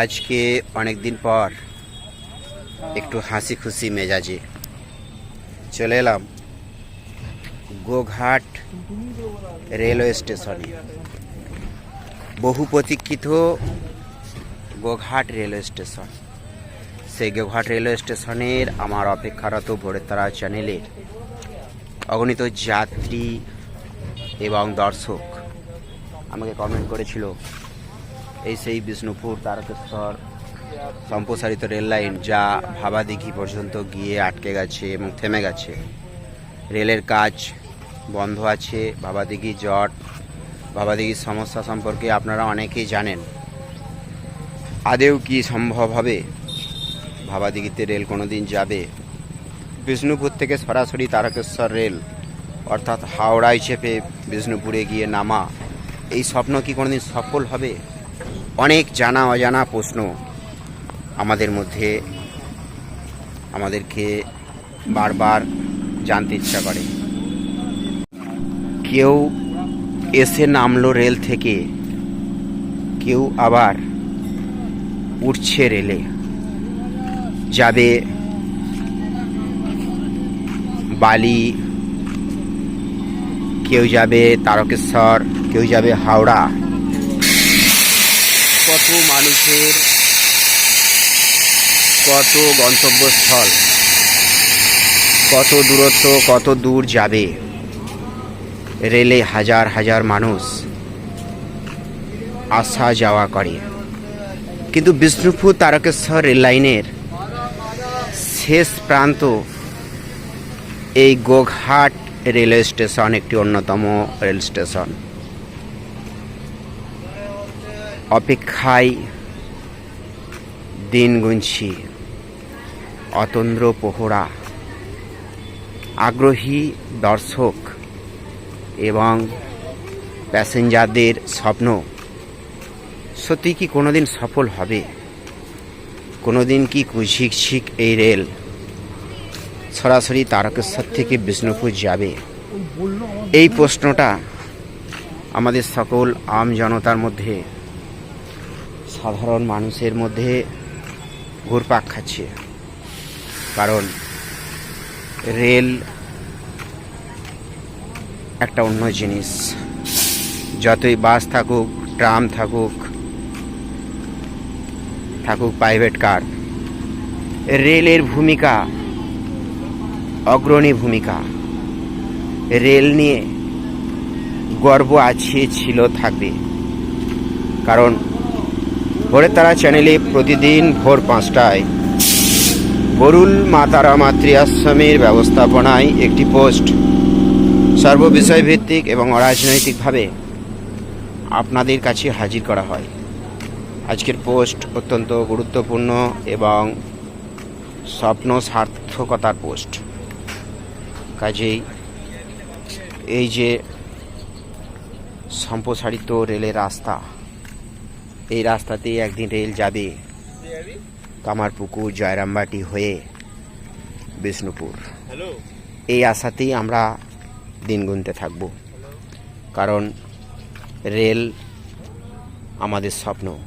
আজকে অনেক দিন পর একটু হাসি খুশি মেজাজে চলে এলাম গোঘাট রেলওয়ে স্টেশনে। বহু প্রতীক্ষিত গোঘাট রেলওয়ে স্টেশন। সেই গোঘাট রেলওয়ে স্টেশনের আমার অপেক্ষারত ভোরের তারা চ্যানেলের অগণিত যাত্রী এবং দর্শক আমাকে কমেন্ট করেছিল এই সেই বিষ্ণুপুর তারকেশ্বর সম্প্রসারিত রেল লাইন যা ভাবাদিঘি পর্যন্ত গিয়ে আটকে গেছে এবং থেমে গেছে। রেলের কাজ বন্ধ আছে, ভাবাদিঘি জট ভাবাদিঘির সমস্যা সম্পর্কে আপনারা অনেকেই জানেন। আদেও কি সম্ভব হবে? ভাবাদিঘিতে রেল কোনো দিন যাবে? বিষ্ণুপুর থেকে সরাসরি তারকেশ্বর রেল, অর্থাৎ হাওড়ায় চেপে বিষ্ণুপুরে গিয়ে নামা, এই স্বপ্ন কি কোনোদিন সফল হবে? অনেক জানা অজানা প্রশ্ন আমাদের মধ্যে আমাদেরকে বারবার জানতে ইচ্ছা করে। কেউ এসে নামলো রেল থেকে, কেউ আবার উঠছে রেলে। যাবে বালি, কেউ যাবে তারকেশ্বর, কেউ যাবে হাওড়া। কত মানুষের, কত গন্তব্যস্থল, কত দূরত্ব, কত দূর যাবে? রেলে হাজার হাজার মানুষ আসা যাওয়া করে। কিন্তু বিষ্ণুপুর তারকেশ্বর রেল লাইনের শেষ প্রান্ত এই গোঘাট রেলওয়ে স্টেশন একটি অন্যতম রেল স্টেশন। অপেক্ষায় দিন গুনছি, অতন্দ্র পোহরা। আগ্রহী দর্শক এবং প্যাসেঞ্জারদের স্বপ্ন, সত্যি কি কোনোদিন সফল হবে? কোনোদিন কি কুঝিকঝিক এই রেল? সরাসরি তারকেশ্বর থেকে বিষ্ণুপুর যাবে? এই প্রশ্নটা আমাদের সকল আম জনতার মধ্যে সাধারণ মানুষের মধ্যে ঘুরপাক খাচ্ছে। কারণ রেল একটা অন্য জিনিস। যতই বাস থাকুক, ট্রাম থাকুক থাকুক প্রাইভেট কার, রেলের ভূমিকা, অগ্রণী ভূমিকা। রেল নিয়ে গর্ব আছে, ছিল, থাকবে। কারণ ভোরের তারা চ্যানেলে প্রতিদিন ভোর পাঁচটায়। বরুল মাতারা মাতৃ আশ্রমের ব্যবস্থাপনায় একটি পোস্ট। সর্ববিষয় ভিত্তিক এবং অরাজনৈতিকভাবে আপনাদের কাছে হাজির করা হয়। আজকের পোস্ট অত্যন্ত গুরুত্বপূর্ণ এবং স্বপ্ন সার্থকতার পোস্ট। কাজেই এই যে সম্প্রসারিত রেলের রাস্তা এই রাস্তাতে একদিন রেল যাবে। কামারপুকুর জয়রামবাটি হয়ে বিষ্ণুপুর। এই আশাতেই আমরা দিন গুনতে থাকব। কারণ রেল আমাদের স্বপ্ন।